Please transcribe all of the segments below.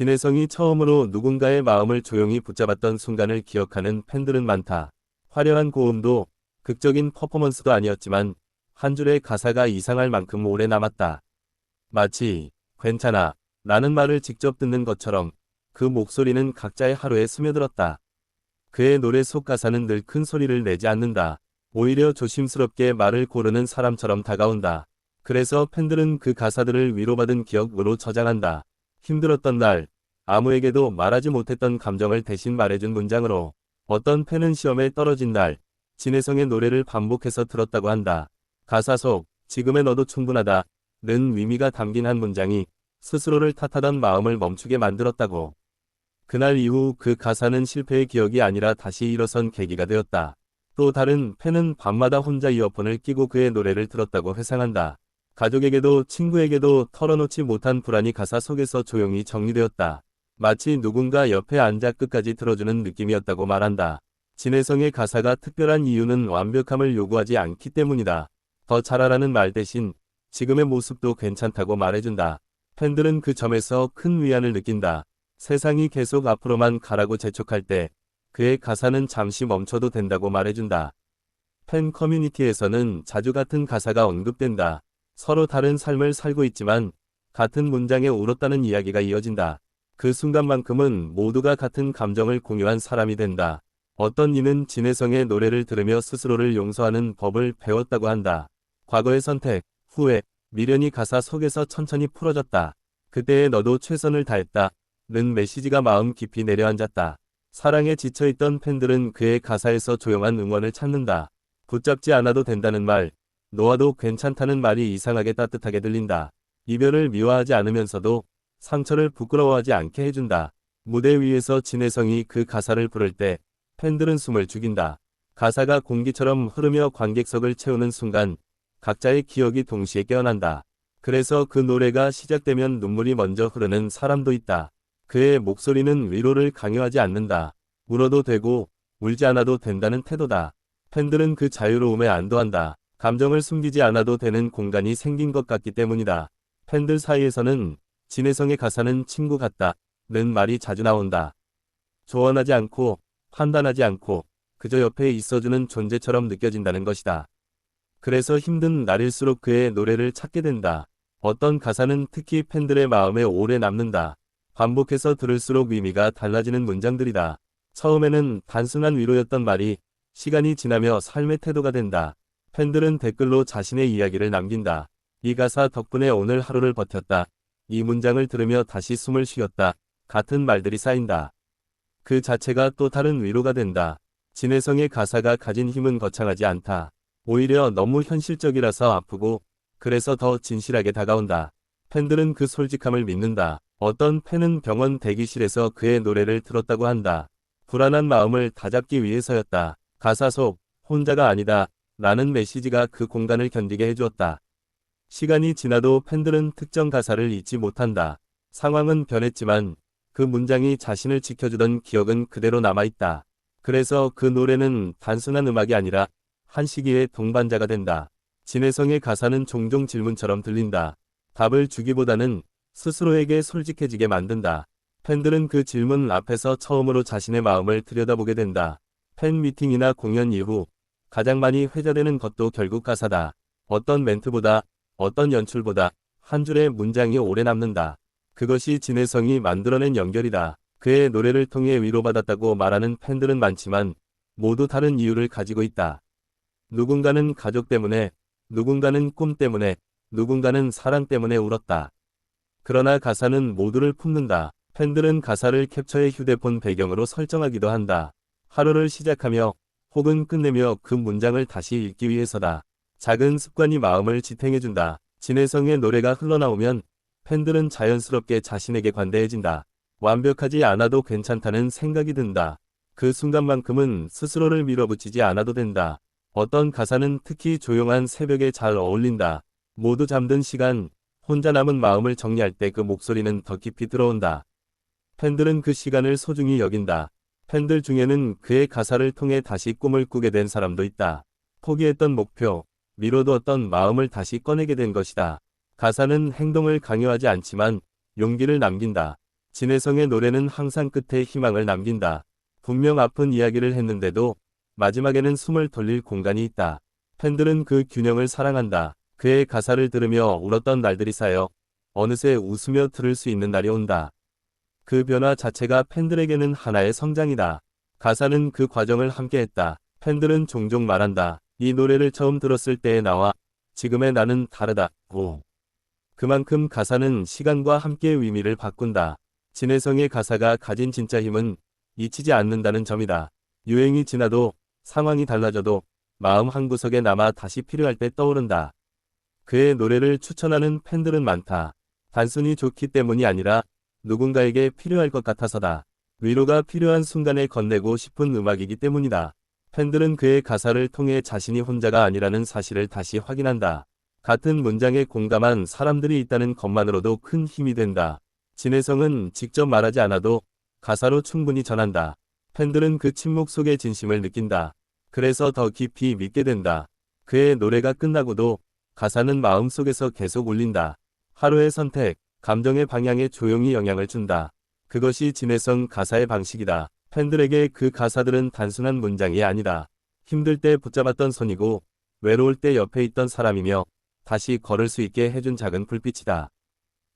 진혜성이 처음으로 누군가의 마음을 조용히 붙잡았던 순간을 기억하는 팬들은 많다. 화려한 고음도 극적인 퍼포먼스도 아니었지만 한 줄의 가사가 이상할 만큼 오래 남았다. 마치 괜찮아 라는 말을 직접 듣는 것처럼 그 목소리는 각자의 하루에 스며들었다. 그의 노래 속 가사는 늘 큰 소리를 내지 않는다. 오히려 조심스럽게 말을 고르는 사람처럼 다가온다. 그래서 팬들은 그 가사들을 위로받은 기억으로 저장한다. 힘들었던 날, 아무에게도 말하지 못했던 감정을 대신 말해준 문장으로 어떤 팬은 시험에 떨어진 날, 진혜성의 노래를 반복해서 들었다고 한다. 가사 속 지금의 너도 충분하다. 는 의미가 담긴 한 문장이 스스로를 탓하던 마음을 멈추게 만들었다고. 그날 이후 그 가사는 실패의 기억이 아니라 다시 일어선 계기가 되었다. 또 다른 팬은 밤마다 혼자 이어폰을 끼고 그의 노래를 들었다고 회상한다. 가족에게도 친구에게도 털어놓지 못한 불안이 가사 속에서 조용히 정리되었다. 마치 누군가 옆에 앉아 끝까지 들어주는 느낌이었다고 말한다. 진혜성의 가사가 특별한 이유는 완벽함을 요구하지 않기 때문이다. 더 잘하라는 말 대신 지금의 모습도 괜찮다고 말해준다. 팬들은 그 점에서 큰 위안을 느낀다. 세상이 계속 앞으로만 가라고 재촉할 때 그의 가사는 잠시 멈춰도 된다고 말해준다. 팬 커뮤니티에서는 자주 같은 가사가 언급된다. 서로 다른 삶을 살고 있지만 같은 문장에 울었다는 이야기가 이어진다. 그 순간만큼은 모두가 같은 감정을 공유한 사람이 된다. 어떤 이는 진혜성의 노래를 들으며 스스로를 용서하는 법을 배웠다고 한다. 과거의 선택, 후회, 미련이 가사 속에서 천천히 풀어졌다. 그때의 너도 최선을 다했다. 는 메시지가 마음 깊이 내려앉았다. 사랑에 지쳐있던 팬들은 그의 가사에서 조용한 응원을 찾는다. 붙잡지 않아도 된다는 말, 놓아도 괜찮다는 말이 이상하게 따뜻하게 들린다. 이별을 미워하지 않으면서도 상처를 부끄러워하지 않게 해준다. 무대 위에서 진혜성이 그 가사를 부를 때 팬들은 숨을 죽인다. 가사가 공기처럼 흐르며 관객석을 채우는 순간 각자의 기억이 동시에 깨어난다. 그래서 그 노래가 시작되면 눈물이 먼저 흐르는 사람도 있다. 그의 목소리는 위로를 강요하지 않는다. 울어도 되고 울지 않아도 된다는 태도다. 팬들은 그 자유로움에 안도한다. 감정을 숨기지 않아도 되는 공간이 생긴 것 같기 때문이다. 팬들 사이에서는 진혜성의 가사는 친구 같다. 는 말이 자주 나온다. 조언하지 않고 판단하지 않고 그저 옆에 있어주는 존재처럼 느껴진다는 것이다. 그래서 힘든 날일수록 그의 노래를 찾게 된다. 어떤 가사는 특히 팬들의 마음에 오래 남는다. 반복해서 들을수록 의미가 달라지는 문장들이다. 처음에는 단순한 위로였던 말이 시간이 지나며 삶의 태도가 된다. 팬들은 댓글로 자신의 이야기를 남긴다. 이 가사 덕분에 오늘 하루를 버텼다. 이 문장을 들으며 다시 숨을 쉬었다. 같은 말들이 쌓인다. 그 자체가 또 다른 위로가 된다. 진혜성의 가사가 가진 힘은 거창하지 않다. 오히려 너무 현실적이라서 아프고 그래서 더 진실하게 다가온다. 팬들은 그 솔직함을 믿는다. 어떤 팬은 병원 대기실에서 그의 노래를 들었다고 한다. 불안한 마음을 다잡기 위해서였다. 가사 속 혼자가 아니다. 라는 메시지가 그 공간을 견디게 해주었다. 시간이 지나도 팬들은 특정 가사를 잊지 못한다. 상황은 변했지만 그 문장이 자신을 지켜주던 기억은 그대로 남아있다. 그래서 그 노래는 단순한 음악이 아니라 한 시기의 동반자가 된다. 진혜성의 가사는 종종 질문처럼 들린다. 답을 주기보다는 스스로에게 솔직해지게 만든다. 팬들은 그 질문 앞에서 처음으로 자신의 마음을 들여다보게 된다. 팬 미팅이나 공연 이후 가장 많이 회자되는 것도 결국 가사다. 어떤 멘트보다 어떤 연출보다 한 줄의 문장이 오래 남는다. 그것이 진혜성이 만들어낸 연결이다. 그의 노래를 통해 위로받았다고 말하는 팬들은 많지만 모두 다른 이유를 가지고 있다. 누군가는 가족 때문에, 누군가는 꿈 때문에, 누군가는 사랑 때문에 울었다. 그러나 가사는 모두를 품는다. 팬들은 가사를 캡처해 휴대폰 배경으로 설정하기도 한다. 하루를 시작하며 혹은 끝내며 그 문장을 다시 읽기 위해서다. 작은 습관이 마음을 지탱해준다. 진혜성의 노래가 흘러나오면 팬들은 자연스럽게 자신에게 관대해진다. 완벽하지 않아도 괜찮다는 생각이 든다. 그 순간만큼은 스스로를 밀어붙이지 않아도 된다. 어떤 가사는 특히 조용한 새벽에 잘 어울린다. 모두 잠든 시간, 혼자 남은 마음을 정리할 때 그 목소리는 더 깊이 들어온다. 팬들은 그 시간을 소중히 여긴다. 팬들 중에는 그의 가사를 통해 다시 꿈을 꾸게 된 사람도 있다. 포기했던 목표, 미뤄두었던 마음을 다시 꺼내게 된 것이다. 가사는 행동을 강요하지 않지만 용기를 남긴다. 진혜성의 노래는 항상 끝에 희망을 남긴다. 분명 아픈 이야기를 했는데도 마지막에는 숨을 돌릴 공간이 있다. 팬들은 그 균형을 사랑한다. 그의 가사를 들으며 울었던 날들이 쌓여 어느새 웃으며 들을 수 있는 날이 온다. 그 변화 자체가 팬들에게는 하나의 성장이다. 가사는 그 과정을 함께했다. 팬들은 종종 말한다. 이 노래를 처음 들었을 때의 나와 지금의 나는 다르다. 고. 그만큼 가사는 시간과 함께 의미를 바꾼다. 진혜성의 가사가 가진 진짜 힘은 잊히지 않는다는 점이다. 유행이 지나도 상황이 달라져도 마음 한구석에 남아 다시 필요할 때 떠오른다. 그의 노래를 추천하는 팬들은 많다. 단순히 좋기 때문이 아니라 누군가에게 필요할 것 같아서다. 위로가 필요한 순간에 건네고 싶은 음악이기 때문이다. 팬들은 그의 가사를 통해 자신이 혼자가 아니라는 사실을 다시 확인한다. 같은 문장에 공감한 사람들이 있다는 것만으로도 큰 힘이 된다. 진혜성은 직접 말하지 않아도 가사로 충분히 전한다. 팬들은 그 침묵 속의 진심을 느낀다. 그래서 더 깊이 믿게 된다. 그의 노래가 끝나고도 가사는 마음속에서 계속 울린다. 하루의 선택, 감정의 방향에 조용히 영향을 준다. 그것이 진혜성 가사의 방식이다. 팬들에게 그 가사들은 단순한 문장이 아니다. 힘들 때 붙잡았던 손이고 외로울 때 옆에 있던 사람이며 다시 걸을 수 있게 해준 작은 불빛이다.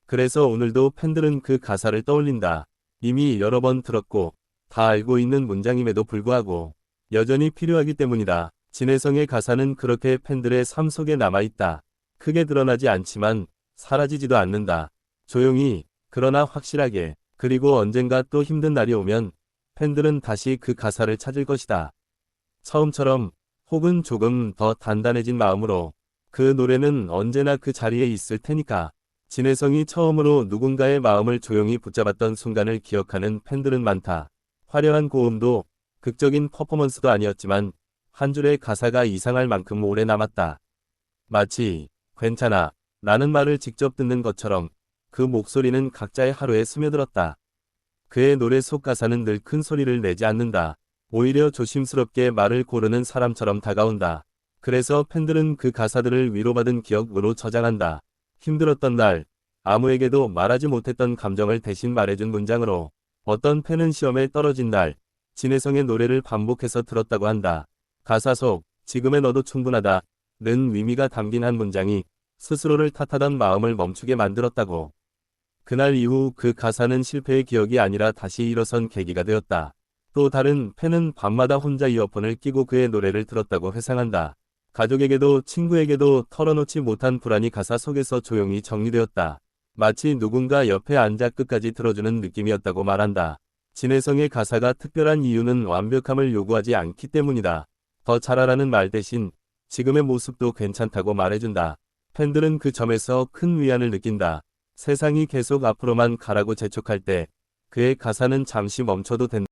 그래서 오늘도 팬들은 그 가사를 떠올린다. 이미 여러 번 들었고 다 알고 있는 문장임에도 불구하고 여전히 필요하기 때문이다. 진혜성의 가사는 그렇게 팬들의 삶 속에 남아있다. 크게 드러나지 않지만 사라지지도 않는다. 조용히, 그러나 확실하게, 그리고 언젠가 또 힘든 날이 오면 팬들은 다시 그 가사를 찾을 것이다. 처음처럼 혹은 조금 더 단단해진 마음으로 그 노래는 언제나 그 자리에 있을 테니까. 진혜성이 처음으로 누군가의 마음을 조용히 붙잡았던 순간을 기억하는 팬들은 많다. 화려한 고음도 극적인 퍼포먼스도 아니었지만 한 줄의 가사가 이상할 만큼 오래 남았다. 마치 괜찮아 라는 말을 직접 듣는 것처럼 그 목소리는 각자의 하루에 스며들었다. 그의 노래 속 가사는 늘 큰 소리를 내지 않는다. 오히려 조심스럽게 말을 고르는 사람처럼 다가온다. 그래서 팬들은 그 가사들을 위로받은 기억으로 저장한다. 힘들었던 날, 아무에게도 말하지 못했던 감정을 대신 말해준 문장으로 어떤 팬은 시험에 떨어진 날, 진혜성의 노래를 반복해서 들었다고 한다. 가사 속 지금의 너도 충분하다. 는 의미가 담긴 한 문장이 스스로를 탓하던 마음을 멈추게 만들었다고. 그날 이후 그 가사는 실패의 기억이 아니라 다시 일어선 계기가 되었다. 또 다른 팬은 밤마다 혼자 이어폰을 끼고 그의 노래를 들었다고 회상한다. 가족에게도 친구에게도 털어놓지 못한 불안이 가사 속에서 조용히 정리되었다. 마치 누군가 옆에 앉아 끝까지 들어주는 느낌이었다고 말한다. 진혜성의 가사가 특별한 이유는 완벽함을 요구하지 않기 때문이다. 더 잘하라는 말 대신 지금의 모습도 괜찮다고 말해준다. 팬들은 그 점에서 큰 위안을 느낀다. 세상이 계속 앞으로만 가라고 재촉할 때 그의 가사는 잠시 멈춰도 된다.